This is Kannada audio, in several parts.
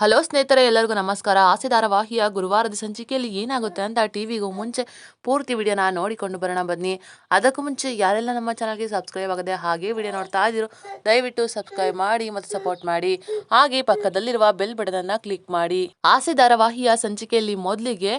ಹಲೋ ಸ್ನೇಹಿತರೆ, ಎಲ್ಲರಿಗೂ ನಮಸ್ಕಾರ. ಆಸೆ ಧಾರಾವಾಹಿಯ ಗುರುವಾರದ ಸಂಚಿಕೆಯಲ್ಲಿ ಏನಾಗುತ್ತೆ ಅಂತ ಟಿವಿಗೂ ಮುಂಚೆ ಪೂರ್ತಿ ವಿಡಿಯೋನ ನೋಡಿಕೊಂಡು ಬರೋಣ ಬನ್ನಿ. ಅದಕ್ಕೂ ಮುಂಚೆ ಯಾರೆಲ್ಲ ನಮ್ಮ ಚಾನಲ್ಗೆ ಸಬ್ಸ್ಕ್ರೈಬ್ ಆಗದೆ ಹಾಗೆ ವಿಡಿಯೋ ನೋಡ್ತಾ ಇದ್ದೀರೋ, ದಯವಿಟ್ಟು ಸಬ್ಸ್ಕ್ರೈಬ್ ಮಾಡಿ ಮತ್ತು ಸಪೋರ್ಟ್ ಮಾಡಿ. ಹಾಗೆ ಪಕ್ಕದಲ್ಲಿರುವ ಬೆಲ್ ಬಟನನ್ನು ಕ್ಲಿಕ್ ಮಾಡಿ. ಆಸೆ ಧಾರಾವಾಹಿಯ ಸಂಚಿಕೆಯಲ್ಲಿ ಮೊದಲಿಗೆ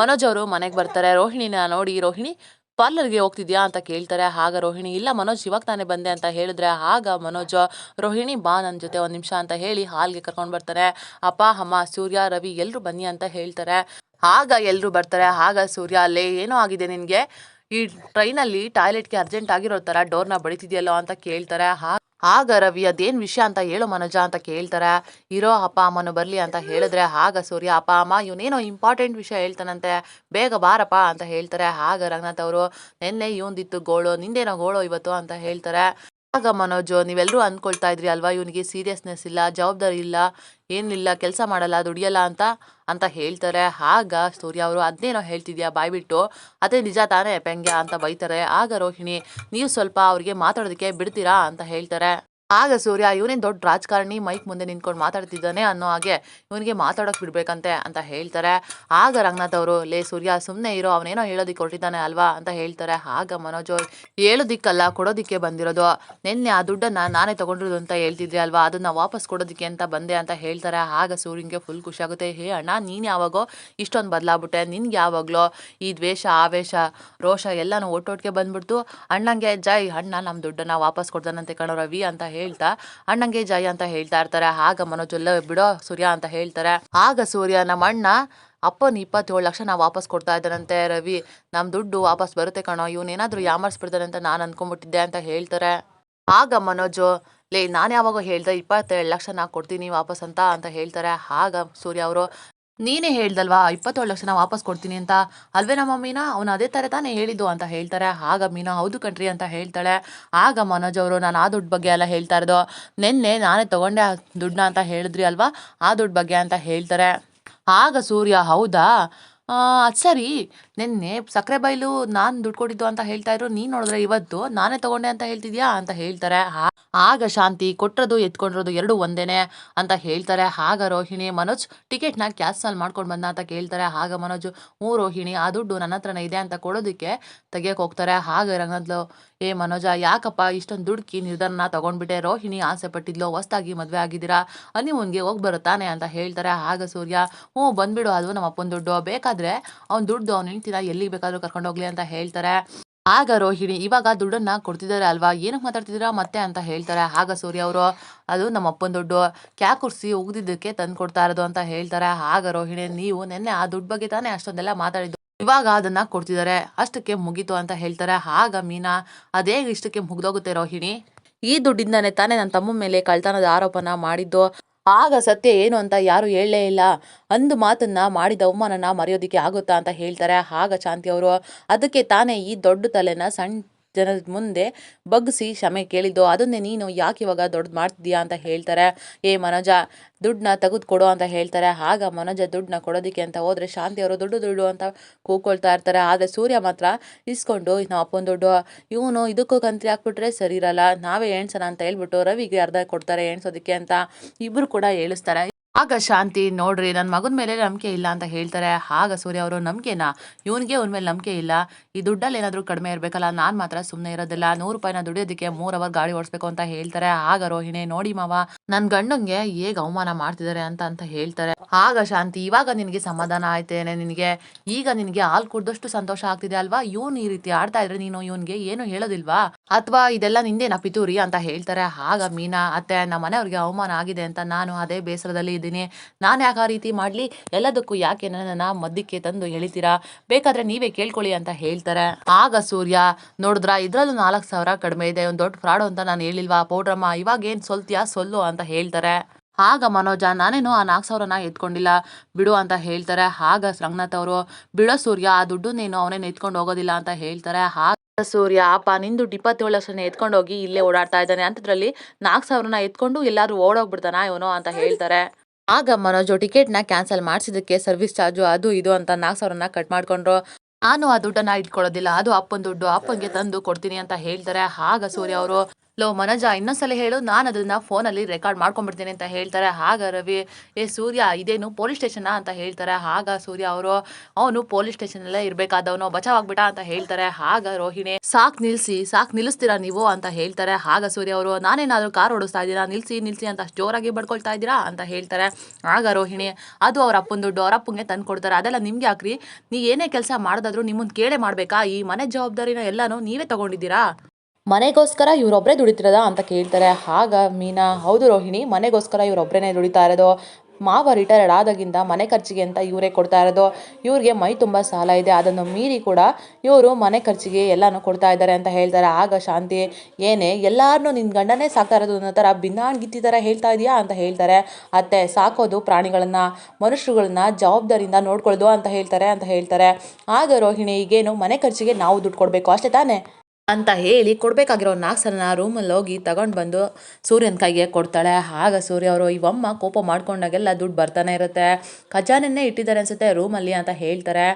ಮನೋಜ್ ಅವರು ಮನೆಗೆ ಬರ್ತಾರೆ. ರೋಹಿಣಿನ ನೋಡಿ, ರೋಹಿಣಿ ಪಾರ್ಲರ್ಗೆ ಹೋಗ್ತಿದ್ಯಾ ಅಂತ ಕೇಳ್ತಾರೆ. ಆಗ ರೋಹಿಣಿ, ಇಲ್ಲ ಮನೋಜ್, ಇವಾಗ ತಾನೇ ಬಂದೆ ಅಂತ ಹೇಳಿದ್ರೆ. ಆಗ ಮನೋಜ್, ರೋಹಿಣಿ, ಬಾ ನನ್ನ ಜೊತೆ ಒಂದು ನಿಮಿಷ ಅಂತ ಹೇಳಿ ಹಾಲ್ಗೆ ಕರ್ಕೊಂಡು ಬರ್ತಾರೆ. ಅಪ್ಪ, ಅಮ್ಮ, ಸೂರ್ಯ, ರವಿ ಎಲ್ಲರೂ ಬನ್ನಿ ಅಂತ ಹೇಳ್ತಾರೆ. ಆಗ ಎಲ್ಲರೂ ಬರ್ತಾರೆ. ಆಗ ಸೂರ್ಯ ಅಲ್ಲೇ ಏನೋ ಆಗಿದೆ ನಿನಗೆ? ಈ ಟ್ರೈನಲ್ಲಿ ಟಾಯ್ಲೆಟ್ಗೆ ಅರ್ಜೆಂಟ್ ಆಗಿರೋ ಥರ ಡೋರ್ನ ಬಡಿತಿದೆಯಲ್ಲೋ ಅಂತ ಕೇಳ್ತಾರೆ. ಆಗ ರವಿ ಅದೇನು ವಿಷಯ ಅಂತ ಹೇಳು ಮನೋಜ ಅಂತ ಕೇಳ್ತಾರೆ. ಇರೋ ಅಪ್ಪ ಅಮ್ಮನು ಬರಲಿ ಅಂತ ಹೇಳಿದ್ರೆ ಆಗ ಸೂರ್ಯ, ಅಪ್ಪ ಅಮ್ಮ ಇವನೇನೋ ಇಂಪಾರ್ಟೆಂಟ್ ವಿಷಯ ಹೇಳ್ತಾನಂತೆ. ಬೇಗ ಬಾರಪ್ಪ ಅಂತ ಹೇಳ್ತಾರೆ. ಆಗ ರಂಗನಾಥ್ ಅವರು, ನಿನ್ನೆ ಇವಂದಿತ್ತು ಗೋಳು, ನಿಂದೇನೋ ಗೋಳು ಇವತ್ತು? ಅಂತ ಹೇಳ್ತಾರೆ. ಆಗ ಮನೋಜ್ ನೀವೆಲ್ಲರೂ ಅಂದ್ಕೊಳ್ತಾ ಇದ್ರಿ ಅಲ್ವಾ? ಇವನಿಗೆ ಸೀರಿಯಸ್ನೆಸ್ ಇಲ್ಲ, ಜವಾಬ್ದಾರಿ ಇಲ್ಲ, ಏನಿಲ್ಲ, ಕೆಲಸ ಮಾಡಲ್ಲ, ದುಡಿಯಲ್ಲ ಅಂತ ಅಂತ ಹೇಳ್ತಾರೆ. ಆಗ ಸೂರ್ಯ ಅವರು ಅದನ್ನೇನೋ ಹೇಳ್ತಿದ್ಯಾ ಬಾಯ್ಬಿಟ್ಟು? ಅದೇ ನಿಜ ತಾನೇ, ಪೆಂಗ್ಯ ಅಂತ ಬೈತಾರೆ. ಆಗ ರೋಹಿಣಿ, ನೀವು ಸ್ವಲ್ಪ ಅವರಿಗೆ ಮಾತಾಡೋದಕ್ಕೆ ಬಿಡ್ತೀರಾ? ಅಂತ ಹೇಳ್ತಾರೆ. ಆಗ ಸೂರ್ಯ, ಇವನೇನು ದೊಡ್ಡ ರಾಜಕಾರಣಿ, ಮೈಕ್ ಮುಂದೆ ನಿಂತ್ಕೊಂಡು ಮಾತಾಡ್ತಿದ್ದಾನೆ ಅನ್ನೋ ಹಾಗೆ ಇವನಿಗೆ ಮಾತಾಡೋಕೆ ಬಿಡ್ಬೇಕಂತೆ ಅಂತ ಹೇಳ್ತಾರೆ. ಆಗ ರಂಗನಾಥ್ ಅವರು, ಲೇ ಸೂರ್ಯ ಸುಮ್ಮನೆ ಇರೋ, ಅವನೇನೋ ಹೇಳೋದಿಕ್ಕೆ ಹೊರಟಿದ್ದಾನೆ ಅಲ್ವಾ? ಅಂತ ಹೇಳ್ತಾರೆ. ಆಗ ಮನೋಜ್ ಹೇಳೋದಿಕ್ಕಲ್ಲ, ಕೊಡೋದಿಕ್ಕೆ ಬಂದಿರೋದು. ನಿನ್ನೆ ಆ ದುಡ್ಡನ್ನ ನಾನೇ ತಗೊಂಡಿರೋದು ಅಂತ ಹೇಳ್ತಿದ್ದೆ ಅಲ್ವಾ? ಅದನ್ನ ವಾಪಸ್ ಕೊಡೋದಕ್ಕೆ ಅಂತ ಬಂದೆ ಅಂತ ಹೇಳ್ತಾರೆ. ಆಗ ಸೂರ್ಯನಿಗೆ ಫುಲ್ ಖುಷಿಯಾಗುತ್ತೆ. ಹೇ ಅಣ್ಣ, ನೀನು ಯಾವಾಗೋ ಇಷ್ಟೊಂದು ಬದಲಾಗ್ಬಿಟ್ಟೆ. ನಿನ್ಗೆ ಯಾವಾಗಲೋ ಈ ದ್ವೇಷ, ಆವೇಶ, ರೋಷ ಎಲ್ಲನೂ ಒಟ್ಟೊಟ್ಟಿಗೆ ಬಂದ್ಬಿಡ್ತು. ಅಣ್ಣಂಗೆ, ಜೈ ಅಣ್ಣ ನಮ್ಮ ದುಡ್ಡನ್ನ ವಾಪಸ್ ಕೊಡ್ತಾನಂತೆ ಕಣೋ ರವಿ ಅಂತ ಹೇಳ್ತಾ, ಅಣ್ಣಂಗೆ ಜಯ ಅಂತ ಹೇಳ್ತಾ ಇರ್ತಾರೆ. ಆಗ ಮನೋಜ್ ಎಲ್ಲ ಬಿಡೋ, ಸೂರ್ಯ ಅಂತ ಹೇಳ್ತಾರೆ. ಆಗ ಸೂರ್ಯ, ನಮ್ಮ ಅಣ್ಣ, ಅಪ್ಪನ ಇಪ್ಪತ್ತೇಳು ಲಕ್ಷ ನಾವು ವಾಪಸ್ ಕೊಡ್ತಾ ಇದ್ದಾನಂತೆ ರವಿ. ನಮ್ಮ ದುಡ್ಡು ವಾಪಸ್ ಬರುತ್ತೆ ಕಣೋ. ಇವನೇನಾದರೂ ಯಾಮರ್ಸ್ಬಿಡ್ತಾನೆ ಅಂತ ನಾನು ಅನ್ಕೊಂಡ್ಬಿಟ್ಟಿದ್ದೆ ಅಂತ ಹೇಳ್ತಾರೆ. ಆಗ ಮನೋಜು, ಲೇ, ನಾನು ಯಾವಾಗ ಹೇಳ್ದೆ ಇಪ್ಪತ್ತೇಳು ಲಕ್ಷ ನಾ ಕೊಡ್ತೀನಿ ವಾಪಸ್ ಅಂತ ಅಂತ ಹೇಳ್ತಾರೆ. ಆಗ ಸೂರ್ಯ ಅವರು ನೀನೇ ಹೇಳ್ದಲ್ವಾ, ಇಪ್ಪತ್ತೇಳು ಲಕ್ಷನ ವಾಪಸ್ ಕೊಡ್ತೀನಿ ಅಂತ? ಅಲ್ವೇ ನಮ್ಮ ಮೀನಾ? ಅವನು ಅದೇ ಥರ ತಾನೇ ಹೇಳಿದ್ದು ಅಂತ ಹೇಳ್ತಾರೆ. ಆಗ ಮೀನಾ, ಹೌದು ಕಣ್ರಿ ಅಂತ ಹೇಳ್ತಾಳೆ. ಆಗ ಮನೋಜ್ ಅವರು ನಾನು ಆ ದುಡ್ಡು ಬಗ್ಗೆ ಎಲ್ಲ ಹೇಳ್ತಾ ಇರೋದು. ನಿನ್ನೆ ನಾನೇ ತಗೊಂಡೆ ಆ ದುಡ್ಡನ್ನ ಅಂತ ಹೇಳಿದ್ರಿ ಅಲ್ವಾ? ಆ ದುಡ್ಡು ಬಗ್ಗೆ ಅಂತ ಹೇಳ್ತಾರೆ. ಆಗ ಸೂರ್ಯ, ಹೌದಾ? ಅದು ಸರಿ. ನಿನ್ನೆ ಸಕ್ಕರೆ ಬೈಲು ನಾನು ದುಡ್ಡು ಕೊಟ್ಟಿದ್ದು ಅಂತ ಹೇಳ್ತಾ ಇದ್ರು. ನೀನು ನೋಡಿದ್ರೆ ಇವತ್ತು ನಾನೇ ತಗೊಂಡೆ ಅಂತ ಹೇಳ್ತಿದ್ಯಾ ಅಂತ ಹೇಳ್ತಾರೆ. ಆ- ಆಗ ಶಾಂತಿ ಕೊಟ್ಟಿರೋದು ಎತ್ಕೊಂಡಿರೋದು ಎರಡು ಒಂದೇನೆ ಅಂತ ಹೇಳ್ತಾರೆ. ಆಗ ರೋಹಿಣಿ, ಮನೋಜ್ ಟಿಕೆಟ್ನ ಕ್ಯಾನ್ಸಲ್ ಮಾಡ್ಕೊಂಡು ಬಂದ ಅಂತ ಕೇಳ್ತಾರೆ. ಆಗ ಮನೋಜ್, ಹ್ಞೂ ರೋಹಿಣಿ, ಆ ದುಡ್ಡು ನನ್ನ ಹತ್ರನೇ ಇದೆ ಅಂತ ಕೊಡೋದಕ್ಕೆ ತೆಗಿಯಕ್ಕೆ ಹೋಗ್ತಾರೆ. ಆಗ ರಂಗನಾಥ್ಲು ಏ ಮನೋಜ, ಯಾಕಪ್ಪ ಇಷ್ಟೊಂದು ದುಡ್ಕಿ ನಿರ್ಧಾರನ ತಗೊಂಡ್ಬಿಟ್ಟೆ? ರೋಹಿಣಿ ಆಸೆ ಪಟ್ಟಿದ್ಲೋ, ಹೊಸ್ದಾಗಿ ಮದುವೆ ಆಗಿದ್ದೀರಾ? ಹನಿಮೂನ್ಗೆ ಹೋಗಿ ಬರುತ್ತಾನೆ ಅಂತ ಹೇಳ್ತಾರೆ. ಆಗ ಸೂರ್ಯ, ಹ್ಞೂ, ಬಂದ್ಬಿಡು, ಅದು ನಮ್ಮ ಅಪ್ಪನ ದುಡ್ಡು. ಬೇಕಾದ್ರೆ ಅವ್ನು ದುಡ್ಡು ಅವ್ನು ಹೆಂಡ್ತಿನ ಎಲ್ಲಿಗೆ ಬೇಕಾದರೂ ಕರ್ಕೊಂಡು ಹೋಗ್ಲಿ ಅಂತ ಹೇಳ್ತಾರೆ. ಆಗ ರೋಹಿಣಿ, ಇವಾಗ ದುಡ್ಡನ್ನ ಕೊಡ್ತಿದ್ದಾರೆ ಅಲ್ವಾ? ಏನಕ್ಕೆ ಮಾತಾಡ್ತಿದ್ದೀರಾ ಮತ್ತೆ ಅಂತ ಹೇಳ್ತಾರೆ. ಆಗ ಸೂರ್ಯ ಅವರು, ಅದು ನಮ್ಮ ಅಪ್ಪನ ದುಡ್ಡು. ಕ್ಯಾ ಕುರ್ಸಿ ಉಗ್ದಿದ್ದಕ್ಕೆ ತಂದು ಕೊಡ್ತಾ ಇರೋದು ಅಂತ ಹೇಳ್ತಾರೆ. ಆಗ ರೋಹಿಣಿ, ನೀವು ನಿನ್ನೆ ಆ ದುಡ್ಡು ಬಗ್ಗೆ ತಾನೇ ಅಷ್ಟೊಂದೆಲ್ಲ ಮಾತಾಡಿದ್ದು. ಇವಾಗ ಅದನ್ನ ಕೊಡ್ತಿದ್ದಾರೆ ಅಷ್ಟಕ್ಕೆ ಮುಗೀತು ಅಂತ ಹೇಳ್ತಾರೆ. ಆಗ ಮೀನಾ, ಅದೇ ಇಷ್ಟಕ್ಕೆ ಮುಗ್ದೋಗುತ್ತೆ ರೋಹಿಣಿ. ಈ ದುಡ್ಡಿಂದಾನೆ ತಾನೇ ನನ್ನ ತಮ್ಮ ಮೇಲೆ ಕಳ್ತನದ ಆರೋಪನ ಮಾಡಿದ್ದು. ಆಗ ಸತ್ಯ ಏನು ಅಂತ ಯಾರು ಹೇಳಲೇ ಇಲ್ಲ. ಅಂದು ಮಾತನ್ನ ಮಾಡಿದ ಅವಮಾನನ ಮರೆಯೋದಿಕ್ಕೆ ಆಗುತ್ತಾ ಅಂತ ಹೇಳ್ತಾರೆ. ಆಗ ಶಾಂತಿ ಅವರು, ಅದಕ್ಕೆ ತಾನೇ ಈ ದೊಡ್ಡ ತಲೆನ ಸಣ್ಣ ಜನದ ಮುಂದೆ ಬಗ್ಗಿಸಿ ಕ್ಷಮೆ ಕೇಳಿದ್ದು, ಅದನ್ನೇ ನೀನು ಯಾಕೆ ಇವಾಗ ದೊಡ್ಡದು ಮಾಡ್ತಿದ್ಯಾ ಅಂತ ಹೇಳ್ತಾರೆ. ಏ ಮನೋಜ, ದುಡ್ಡನ್ನ ತೆಗೆದು ಕೊಡು ಅಂತ ಹೇಳ್ತಾರೆ. ಆಗ ಮನೋಜ ದುಡ್ಡನ್ನ ಕೊಡೋದಕ್ಕೆ ಅಂತ ಹೋದರೆ ಶಾಂತಿ ಅವರು ದುಡ್ಡು ದುಡ್ಡು ಅಂತ ಕೂಕೊಳ್ತಾ ಇರ್ತಾರೆ. ಆದರೆ ಸೂರ್ಯ ಮಾತ್ರ ಇಸ್ಕೊಂಡು ನಮ್ಮ ಅಪ್ಪನ ದುಡ್ಡು, ಇವನು ಇದಕ್ಕೂ ಕಂತ್ರಿ ಹಾಕ್ಬಿಟ್ರೆ ಸರಿ ಇರಲ್ಲ, ನಾವೇ ಎಣ್ಸೋಣ ಅಂತ ಹೇಳ್ಬಿಟ್ಟು ರವಿಗೆ ಅರ್ಧ ಕೊಡ್ತಾರೆ ಎಣ್ಸೋದಕ್ಕೆ ಅಂತ ಇಬ್ಬರು ಕೂಡ ಹೇಳಿಸ್ತಾರೆ. ಆಗ ಶಾಂತಿ ನೋಡ್ರಿ ನನ್ನ ಮಗನ ಮೇಲೆ ನಂಬಿಕೆ ಇಲ್ಲ ಅಂತ ಹೇಳ್ತಾರೆ. ಆಗ ಸೂರ್ಯ ಅವರು, ನಂಬಿಕೆನ? ಇವನಿಗೆ ಅವನ ಮೇಲೆ ನಂಬಿಕೆ ಇಲ್ಲ. ಈ ದುಡ್ಡಲ್ಲಿ ಏನಾದರೂ ಕಡಿಮೆ ಇರಬೇಕಲ್ಲ, ನಾನು ಮಾತ್ರ ಸುಮ್ಮನೆ ಇರೋದಿಲ್ಲ. ನೂರು ರೂಪಾಯಿನ ದುಡಿಯೋದಕ್ಕೆ ಮೂರು ಅವರ್ ಗಾಡಿ ಓಡಿಸ್ಬೇಕು ಅಂತ ಹೇಳ್ತಾರೆ. ಆಗ ರೋಹಿಣಿ, ನೋಡಿ ಮಾವ ನನ್ನ ಗಂಡಂಗೆ ಹೇಗೆ ಅವಮಾನ ಮಾಡ್ತಿದ್ದಾರೆ ಅಂತ ಅಂತ ಹೇಳ್ತಾರೆ. ಆಗ ಶಾಂತಿ, ಇವಾಗ ನಿನಗೆ ಸಮಾಧಾನ ಆಯ್ತೇನೆ ನಿನಗೆ? ಈಗ ನಿನಗೆ ಹಾಲು ಕುಡ್ದಷ್ಟು ಸಂತೋಷ ಆಗ್ತಿದೆ ಅಲ್ವಾ? ಇವನು ಈ ರೀತಿ ಆಡ್ತಾ ಇದ್ರೆ ನೀನು ಇವನಿಗೆ ಏನು ಹೇಳೋದಿಲ್ವಾ? ಅಥವಾ ಇದೆಲ್ಲ ನಿಂದೇನ ಪಿತೂರಿ ಅಂತ ಹೇಳ್ತಾರೆ. ಆಗ ಮೀನಾ, ಅತ್ತೆ, ನಮ್ಮ ಮನೆಯವ್ರಿಗೆ ಅವಮಾನ ಆಗಿದೆ ಅಂತ ನಾನು ಅದೇ ಬೇಸರದಲ್ಲಿ ಇದ್ದೀನಿ. ನಾನು ಯಾಕೆ ಆ ರೀತಿ ಮಾಡಲಿ? ಎಲ್ಲದಕ್ಕೂ ಯಾಕೆ ನನ್ನನ್ನು ಮದ್ದಕ್ಕೆ ತಂದು ಹೇಳ್ತೀರಾ ಬೇಕಾದ್ರೆ ನೀವೇ ಕೇಳ್ಕೊಳ್ಳಿ ಅಂತ ಹೇಳ್ತಾರೆ. ಆಗ ಸೂರ್ಯ, ನೋಡಿದ್ರ, ಇದರಲ್ಲೂ ನಾಲ್ಕು ಸಾವಿರ ಕಡಿಮೆ ಇದೆ. ಒಂದು ದೊಡ್ಡ ಫ್ರಾಡು ಅಂತ ನಾನು ಹೇಳಿಲ್ವಾ? ಪೌಡ್ರಮ್ಮ, ಇವಾಗ ಏನು ಸೊಲ್ತೀಯಾ? ಸೊಲ್ಲು ಅಂತ ಹೇಳ್ತಾರೆ. ಆಗ ಮನೋಜ, ನಾನೇನು ಆ ನಾಲ್ಕು ಸಾವಿರನ ಎತ್ಕೊಂಡಿಲ್ಲ. ಬಿಡು ಅಂತ ಹೇಳ್ತಾರೆ. ಆಗ ರಂಗನಾಥ್ ಅವರು, ಬಿಡೋ ಸೂರ್ಯ, ಆ ದುಡ್ಡು ನೀನು ಅವನೇನು ಎತ್ಕೊಂಡು ಹೋಗೋದಿಲ್ಲ ಅಂತ ಹೇಳ್ತಾರೆ. ಸೂರ್ಯ ಅಪ್ಪ ನಿಂದು ಇಪ್ಪತ್ತೇಳು ಲಕ್ಷನ ಎತ್ಕೊಂಡು ಹೋಗಿ ಇಲ್ಲೇ ಓಡಾಡ್ತಾ ಇದ್ದಾನೆ. ಅಂತದ್ರಲ್ಲಿ ನಾಲ್ಕು ಸಾವಿರನ ಎತ್ಕೊಂಡು ಎಲ್ಲಾದ್ರೂ ಓಡೋಗ್ಬಿಡ್ತಾನ ಇವನು ಅಂತ ಹೇಳ್ತಾರೆ. ಆಗ ಮನೋಜು ಟಿಕೆಟ್ನ ಕ್ಯಾನ್ಸಲ್ ಮಾಡಿಸಿದ್ದಕ್ಕೆ ಸರ್ವಿಸ್ ಚಾರ್ಜು ಅದು ಇದು ಅಂತ ನಾಲ್ಕು ಸಾವಿರನ ಕಟ್ ಮಾಡ್ಕೊಂಡ್ರು. ನಾನು ಆ ದುಡ್ಡನ್ನ ಇಟ್ಕೊಳ್ಳೋದಿಲ್ಲ. ಅದು ಅಪ್ಪನ ದುಡ್ಡು. ಅಪ್ಪನಿಗೆ ತಂದು ಕೊಡ್ತೀನಿ ಅಂತ ಹೇಳ್ತಾರೆ. ಆಗ ಸೂರ್ಯ ಅವರು ಲೋ, ಮನೋಜ ಇನ್ನೊಂದ್ಸಲ ಹೇಳು, ನಾನು ಅದನ್ನ ಫೋನಲ್ಲಿ ರೆಕಾರ್ಡ್ ಮಾಡ್ಕೊಂಡ್ಬಿಡ್ತೀನಿ ಅಂತ ಹೇಳ್ತಾರೆ. ಹಾಗ ರವಿ, ಏ, ಸೂರ್ಯ, ಇದೇನು ಪೊಲೀಸ್ ಸ್ಟೇಷನಾ ಅಂತ ಹೇಳ್ತಾರೆ. ಆಗ ಸೂರ್ಯ ಅವರು, ಅವನು ಪೊಲೀಸ್ ಸ್ಟೇಷನಲ್ಲೇ ಇರಬೇಕಾದವನು, ಬಚಾವಾಗ್ಬಿಟ್ಟ ಅಂತ ಹೇಳ್ತಾರೆ. ಆಗ ರೋಹಿಣಿ, ಸಾಕ್ ನಿಲ್ಸಿ, ಸಾಕ್ ನಿಲ್ಲಿಸ್ತೀರಾ ನೀವು? ಅಂತ ಹೇಳ್ತಾರೆ. ಆಗ ಸೂರ್ಯ ಅವರು, ನಾನೇನಾದರೂ ಕಾರ್ ಓಡಿಸ್ತಾ ಇದ್ದೀರಾ? ನಿಲ್ಸಿ ನಿಲ್ಸಿ ಅಂತ ಜೋರಾಗಿ ಬಡ್ಕೊಳ್ತಾ ಇದ್ದೀರಾ? ಅಂತ ಹೇಳ್ತಾರೆ. ಆಗ ರೋಹಿಣಿ, ಅದು ಅವ್ರ ಅಪ್ಪನ ದುಡ್ಡು, ಅವ್ರ ಅಪ್ಪಂಗೆ ತಂದು ಕೊಡ್ತಾರೆ. ಅದೆಲ್ಲ ನಿಮ್ಗೆ ಹಾಕ್ರಿ ನೀ ಏನೇ ಕೆಲಸ ಮಾಡೋದಾದ್ರೂ ನಿಮ್ಮನ್ನು ಕೇಳೇ ಮಾಡ್ಬೇಕಾ? ಈ ಮನೆ ಜವಾಬ್ದಾರಿನ ಎಲ್ಲಾನು ನೀವೇ ತಗೊಂಡಿದ್ದೀರಾ? ಮನೆಗೋಸ್ಕರ ಇವರೊಬ್ಬರೇ ದುಡಿತಿರೋದಾ ಅಂತ ಕೇಳ್ತಾರೆ. ಆಗ ಮೀನಾ, ಹೌದು ರೋಹಿಣಿ, ಮನೆಗೋಸ್ಕರ ಇವರೊಬ್ಬರೇ ದುಡಿತಾ ಇರೋದು. ಮಾವ ರಿಟೈರ್ಡ್ ಆದಾಗಿಂದ ಮನೆ ಖರ್ಚಿಗೆ ಅಂತ ಇವರೇ ಕೊಡ್ತಾ ಇರೋದು. ಇವ್ರಿಗೆ ಮೈ ತುಂಬ ಸಾಲ ಇದೆ. ಅದನ್ನು ಮೀರಿ ಕೂಡ ಇವರು ಮನೆ ಖರ್ಚಿಗೆ ಎಲ್ಲನೂ ಕೊಡ್ತಾ ಇದ್ದಾರೆ ಅಂತ ಹೇಳ್ತಾರೆ. ಆಗ ಶಾಂತಿ, ಏನೇ ಎಲ್ಲರನ್ನೂ ನಿನ್ನ ಗಂಡನೇ ಸಾಕ್ತಾ ಇರೋದು ಅನ್ನೋ ಥರ ಭಿನ್ನಾಣ್ಗಿತ್ತಿ ಥರ ಹೇಳ್ತಾ ಇದೆಯಾ? ಅಂತ ಹೇಳ್ತಾರೆ. ಅತ್ತೆ, ಸಾಕೋದು ಪ್ರಾಣಿಗಳನ್ನು, ಮನುಷ್ಯರುಗಳನ್ನ ಜವಾಬ್ದಾರಿಯಿಂದ ನೋಡ್ಕೊಳ್ಳೋದು ಅಂತ ಹೇಳ್ತಾರೆ ಅಂತ ಹೇಳ್ತಾರೆ. ಆಗ ರೋಹಿಣಿ, ಈಗೇನು ಮನೆ ಖರ್ಚಿಗೆ ನಾವು ದುಡ್ಡು ಕೊಡಬೇಕು, ಅಷ್ಟೇ ತಾನೇ? ಅಂತ ಹೇಳಿ ಕೊಡಬೇಕಾಗಿರೋ ನಾಲ್ಕು ಸಲ ರೂಮಲ್ಲಿ ಹೋಗಿ ತಗೊಂಡು ಬಂದು ಸೂರ್ಯನ ಕೈಗೆ ಕೊಡ್ತಾಳೆ. ಆಗ ಸೂರ್ಯ ಅವರು, ಇವಮ್ಮ ಕೋಪ ಮಾಡ್ಕೊಂಡಾಗೆಲ್ಲ ದುಡ್ಡು ಬರ್ತಾನೆ ಇರುತ್ತೆ. ಖಜಾನೆನೇ ಇಟ್ಟಿದ್ದಾರೆ ಅನ್ಸುತ್ತೆ ರೂಮಲ್ಲಿ ಅಂತ ಹೇಳ್ತಾರೆ.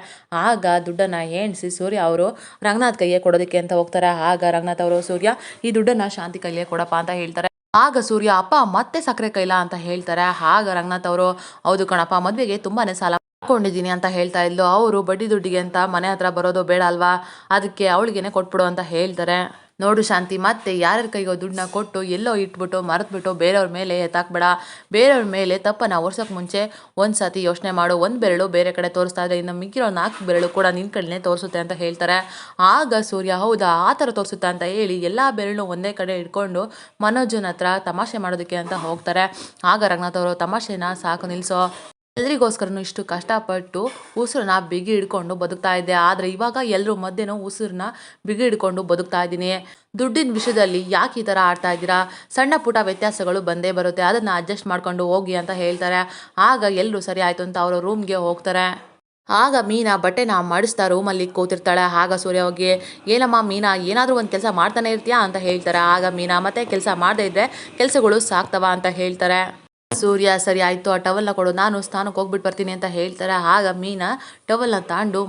ಆಗ ದುಡ್ಡನ್ನು ಎಣಿಸಿ ಸೂರ್ಯ ಅವರು, ರಂಗನಾಥ್ ಕೈಗೆ ಕೊಡೋದಕ್ಕೆ ಅಂತ ಹೋಗ್ತಾರೆ. ಆಗ ರಂಗನಾಥ್ ಅವರು, ಸೂರ್ಯ, ಈ ದುಡ್ಡನ್ನು ಶಾಂತಿ ಕೈಗೆ ಕೊಡಪ್ಪ ಅಂತ ಹೇಳ್ತಾರೆ. ಆಗ ಸೂರ್ಯ, ಅಪ್ಪ, ಮತ್ತೆ ಸಕ್ಕರೆ ಕೈಲ? ಅಂತ ಹೇಳ್ತಾರೆ. ಆಗ ರಂಗನಾಥ್ ಅವರು, ಹೌದು ಕಣಪ್ಪ, ಮದುವೆಗೆ ತುಂಬಾನೇ ಸಾಲ ಮಾಡ್ಕೊಂಡಿದ್ದೀನಿ ಅಂತ ಹೇಳ್ತಾ ಇದ್ಲು. ಅವರು ಬಡ್ಡಿ ದುಡ್ಡಿಗೆ ಅಂತ ಮನೆ ಹತ್ರ ಬರೋದು ಬೇಡ ಅಲ್ವಾ? ಅದಕ್ಕೆ ಅವಳಿಗೇನೆ ಕೊಟ್ಬಿಡು ಅಂತ ಹೇಳ್ತಾರೆ. ನೋಡು ಶಾಂತಿ, ಮತ್ತೆ ಯಾರ್ಯಾರ ಕೈಗೋ ದುಡ್ಡನ್ನ ಕೊಟ್ಟು ಎಲ್ಲೋ ಇಟ್ಬಿಟ್ಟು, ಮರೆತ್ಬಿಟ್ಟು ಬೇರೆಯವ್ರ ಮೇಲೆ ಎತ್ತಾಕ್ಬೇಡ. ಬೇರೆಯವ್ರ ಮೇಲೆ ತಪ್ಪನ್ನು ಒರ್ಸೋಕ್ಕೆ ಮುಂಚೆ ಒಂದು ಸತಿ ಯೋಚನೆ ಮಾಡು. ಒಂದು ಬೆರಳು ಬೇರೆ ಕಡೆ ತೋರಿಸ್ತಾ ಇದ್ರೆ ಇನ್ನು ಮಿಕ್ಕಿರೋ ನಾಲ್ಕು ಬೆರಳು ಕೂಡ ನಿನ್ನ ಕಡೆನೇ ತೋರಿಸುತ್ತೆ ಅಂತ ಹೇಳ್ತಾರೆ. ಆಗ ಸೂರ್ಯ, ಹೌದಾ, ಆ ಥರ ತೋರಿಸುತ್ತೆ ಅಂತ ಹೇಳಿ ಎಲ್ಲ ಬೆರಳು ಒಂದೇ ಕಡೆ ಇಟ್ಕೊಂಡು ಮನೋಜನ ಹತ್ರ ತಮಾಷೆ ಮಾಡೋದಕ್ಕೆ ಅಂತ ಹೋಗ್ತಾರೆ. ಆಗ ರಂಗನಾಥ್ ಅವರು ತಮಾಷೆನ ಸಾಕು ನಿಲ್ಲಿಸೋ ಎಲ್ರಿಗೋಸ್ಕರನು ಇಷ್ಟು ಕಷ್ಟಪಟ್ಟು ಉಸಿರನ್ನ ಬಿಗಿ ಹಿಡ್ಕೊಂಡು ಬದುಕ್ತಾ ಇದ್ದೆ. ಆದರೆ ಇವಾಗ ಎಲ್ಲರೂ ಮಧ್ಯೆನೂ ಉಸಿರನ್ನ ಬಿಗಿ ಹಿಡ್ಕೊಂಡು ಬದುಕ್ತಾ ಇದ್ದೀನಿ. ದುಡ್ಡಿನ ವಿಷಯದಲ್ಲಿ ಯಾಕೆ ಈ ಥರ ಆಡ್ತಾ ಇದ್ದೀರಾ? ಸಣ್ಣ ಪುಟ್ಟ ವ್ಯತ್ಯಾಸಗಳು ಬಂದೇ ಬರುತ್ತೆ. ಅದನ್ನು ಅಡ್ಜಸ್ಟ್ ಮಾಡ್ಕೊಂಡು ಹೋಗಿ ಅಂತ ಹೇಳ್ತಾರೆ. ಆಗ ಎಲ್ಲರೂ ಸರಿ ಆಯ್ತು ಅಂತ ಅವರು ರೂಮ್ಗೆ ಹೋಗ್ತಾರೆ. ಆಗ ಮೀನಾ ಬಟ್ಟೆನ ಮಡಿಸ್ತಾ ರೂಮಲ್ಲಿ ಕೂತಿರ್ತಾಳೆ. ಆಗ ಸೂರ್ಯ ಹೋಗಿ, ಏನಮ್ಮ ಮೀನಾ, ಏನಾದರೂ ಒಂದು ಕೆಲಸ ಮಾಡ್ತಾನೆ ಇರ್ತೀಯಾ? ಅಂತ ಹೇಳ್ತಾರೆ. ಆಗ ಮೀನಾ, ಮತ್ತೆ ಕೆಲಸ ಮಾಡದೇ ಇದ್ದರೆ ಕೆಲಸಗಳು ಸಾಕ್ತವ ಅಂತ ಹೇಳ್ತಾರೆ. ಸೂರ್ಯ, ಸರಿ ಆಯಿತು, ಆ ಟವಲ್ನ ಕೊಡು, ನಾನು ಸ್ನಾನಕ್ಕೆ ಹೋಗ್ಬಿಟ್ಟು ಬರ್ತೀನಿ ಅಂತ ಹೇಳ್ತಾರೆ. ಆಗ ಮೀನಾ ಟವಲ್ನ ತಾಂಡು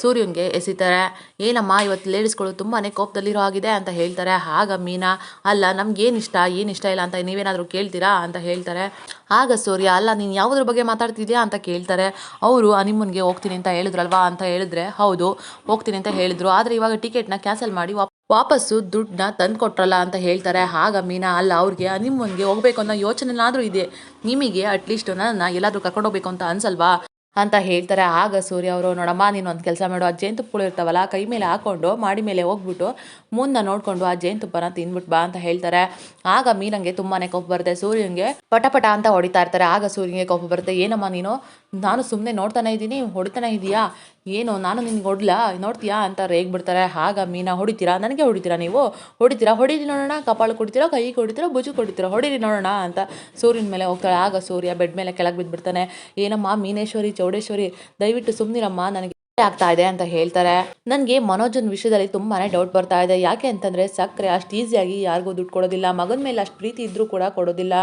ಸೂರ್ಯನಿಗೆ ಎಸಿತಾರೆ. ಏನಮ್ಮ, ಇವತ್ತು ಲೇಡೀಸ್ಗಳು ತುಂಬಾ ಕೋಪದಲ್ಲಿರೋ ಆಗಿದೆ ಅಂತ ಹೇಳ್ತಾರೆ. ಆಗ ಮೀನಾ, ಅಲ್ಲ ನಮ್ಗೇನು ಇಷ್ಟ ಏನು ಇಷ್ಟ ಇಲ್ಲ ಅಂತ ನೀವೇನಾದರೂ ಕೇಳ್ತೀರಾ ಅಂತ ಹೇಳ್ತಾರೆ. ಆಗ ಸೂರ್ಯ, ಅಲ್ಲ, ನೀನು ಯಾವುದ್ರ ಬಗ್ಗೆ ಮಾತಾಡ್ತಿದ್ಯಾ ಅಂತ ಕೇಳ್ತಾರೆ. ಅವರು ಅನಿಮನ್ಗೆ ಹೋಗ್ತೀನಿ ಅಂತ ಹೇಳಿದ್ರಲ್ವಾ? ಅಂತ ಹೇಳಿದ್ರೆ, ಹೌದು, ಹೋಗ್ತೀನಿ ಅಂತ ಹೇಳಿದ್ರು. ಆದರೆ ಇವಾಗ ಟಿಕೆಟ್ನ ಕ್ಯಾನ್ಸಲ್ ಮಾಡಿ ವಾಪ್ ವಾಪಸ್ಸು ದುಡ್ಡನ್ನ ತಂದು ಕೊಟ್ರಲ್ಲ ಅಂತ ಹೇಳ್ತಾರೆ. ಆಗ ಮೀನಾ, ಅಲ್ಲ, ಅವ್ರಿಗೆ ನಿಮ್ಮಂಗೆ ಹೋಗ್ಬೇಕು ಅನ್ನೋ ಯೋಚನೆನಾದರೂ ಇದೆ. ನಿಮಗೆ ಅಟ್ಲೀಸ್ಟ್ ನನ್ನ ಎಲ್ಲಾದರೂ ಕರ್ಕೊಂಡು ಹೋಗ್ಬೇಕು ಅಂತ ಅನ್ಸಲ್ವಾ? ಅಂತ ಹೇಳ್ತಾರೆ. ಆಗ ಸೂರ್ಯ ಅವರು, ನೋಡಮ್ಮ, ನೀನು ಒಂದು ಕೆಲಸ ಮಾಡು. ಆ ಜೇನುತುಪ್ಪಗಳು ಇರ್ತಾವಲ್ಲ, ಕೈ ಮೇಲೆ ಹಾಕೊಂಡು ಮಾಡಿ ಮೇಲೆ ಹೋಗ್ಬಿಟ್ಟು ಮುಂದೆ ನೋಡಿಕೊಂಡು ಆ ಜೇನುತುಪ್ಪನ ತಿಂದ್ಬಿಟ್ಟು ಬಾ ಅಂತ ಹೇಳ್ತಾರೆ. ಆಗ ಮೀನಂಗೆ ತುಂಬಾ ಕೋಪ ಬರುತ್ತೆ. ಸೂರ್ಯನಿಗೆ ಪಟಪಟ ಅಂತ ಹೊಡಿತಾ ಇರ್ತಾರೆ. ಆಗ ಸೂರ್ಯನಿಗೆ ಕೋಪ ಬರುತ್ತೆ. ಏನಮ್ಮ ನೀನು? ನಾನು ಸುಮ್ಮನೆ ನೋಡ್ತಾನೆ ಇದ್ದೀನಿ, ಹೊಡಿತಾನೆ ಇದೆಯಾ? ಏನು, ನಾನು ನಿನ್ಗೆ ಹೊಡ್ಲಾ? ನೋಡ್ತೀಯಾ? ಅಂತ ರೇಗ್ ಬಿಡ್ತಾರೆ ಆಗ ಮೀನಾ, ಹೊಡಿತೀರಾ? ನನಗೆ ಹೊಡಿತೀರಾ ನೀವು? ಹೊಡಿತೀರಾ? ಹೊಡೀರಿ ನೋಡೋಣ. ಕಪಾಳು ಕೊಡ್ತೀರಾ? ಕೈ ಕೊಡ್ತೀರಾ? ಭುಜು ಕೊಡ್ತೀರಾ? ಹೊಡೀರಿ ನೋಡೋಣ. ಅಂತ ಸೂರ್ಯನ ಮೇಲೆ ಹೋಗ್ತಾಳೆ. ಆಗ ಸೂರ್ಯ ಬೆಡ್ ಮೇಲೆ ಕೆಳಗೆ ಬಿದ್ದುಬಿಡ್ತಾನೆ ಏನಮ್ಮ, ಮೀನೇಶ್ವರಿ ಚೌಡೇಶ್ವರಿ, ದಯವಿಟ್ಟು ಸುಮ್ಮನಿರಮ್ಮ ನನಗೆ ಆಗ್ತಾ ಇದೆ ಅಂತ ಹೇಳ್ತಾರೆ. ನನಗೆ ಮನೋಜನ್ ವಿಷಯದಲ್ಲಿ ತುಂಬಾನೇ ಡೌಟ್ ಬರ್ತಾ ಇದೆ. ಯಾಕೆ ಅಂತಂದ್ರೆ ಸಕ್ಕರೆ ಅಷ್ಟು ಈಸಿಯಾಗಿ ಯಾರಿಗೂ ದುಡ್ಡು ಕೊಡೋದಿಲ್ಲ, ಮಗನ ಮೇಲೆ ಅಷ್ಟು ಪ್ರೀತಿ ಇದ್ರೂ ಕೂಡ ಕೊಡೋದಿಲ್ಲ.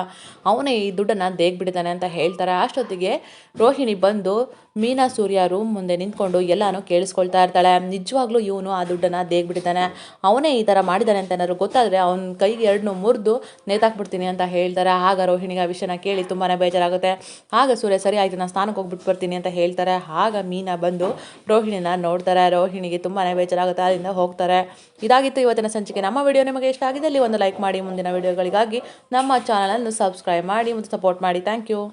ಅವನೇ ಈ ದುಡ್ಡನ್ನು ದೇಗ್ ಬಿಡ್ತಾನೆ ಅಂತ ಹೇಳ್ತಾರೆ. ಅಷ್ಟೊತ್ತಿಗೆ ರೋಹಿಣಿ ಬಂದು ಮೀನಾ ಸೂರ್ಯ ರೂಮ್ ಮುಂದೆ ನಿಂತ್ಕೊಂಡು ಎಲ್ಲನೂ ಕೇಳಿಸ್ಕೊಳ್ತಾ ಇರ್ತಾಳೆ. ನಿಜವಾಗ್ಲೂ ಇವನು ಆ ದುಡ್ಡನ್ನು ದೇಗ್ ಬಿಡ್ತಾನೆ ಅವನೇ ಈ ಥರ ಮಾಡಿದ್ದಾನೆ ಅಂತ ಏನಾದ್ರು ಗೊತ್ತಾದರೆ ಅವನ ಕೈಗೆ ಎರಡನ್ನೂ ಮುರಿದು ನೇತಾಕ್ಬಿಡ್ತೀನಿ ಅಂತ ಹೇಳ್ತಾರೆ. ಆಗ ರೋಹಿಣಿಗೆ ಆ ವಿಷಯನ ಕೇಳಿ ತುಂಬಾ ಬೇಜಾರಾಗುತ್ತೆ. ಆಗ ಸೂರ್ಯ, ಸರಿ ಆಯಿತು, ನಾನು ಸ್ನಾನಕ್ಕೆ ಹೋಗ್ಬಿಟ್ಟು ಬರ್ತೀನಿ ಅಂತ ಹೇಳ್ತಾರೆ. ಆಗ ಮೀನಾ ಬಂದು ರೋಹಿಣಿನ ನೋಡ್ತಾರೆ. ರೋಹಿಣಿಗೆ ತುಂಬಾ ಬೇಜಾರಾಗುತ್ತೆ. ಅಲ್ಲಿಂದ ಹೋಗ್ತಾರೆ. ಇದಾಗಿತ್ತು ಇವತ್ತಿನ ಸಂಚಿಕೆ. ನಮ್ಮ ವಿಡಿಯೋ ನಿಮಗೆ ಇಷ್ಟ ಆಗಿದೆ ಅಲ್ಲಿ ಒಂದು ಲೈಕ್ ಮಾಡಿ. ಮುಂದಿನ ವಿಡಿಯೋಗಳಿಗಾಗಿ ನಮ್ಮ ಚಾನಲನ್ನು ಸಬ್ಸ್ಕ್ರೈಬ್ ಮಾಡಿ ಮತ್ತು ಸಪೋರ್ಟ್ ಮಾಡಿ. Thank you.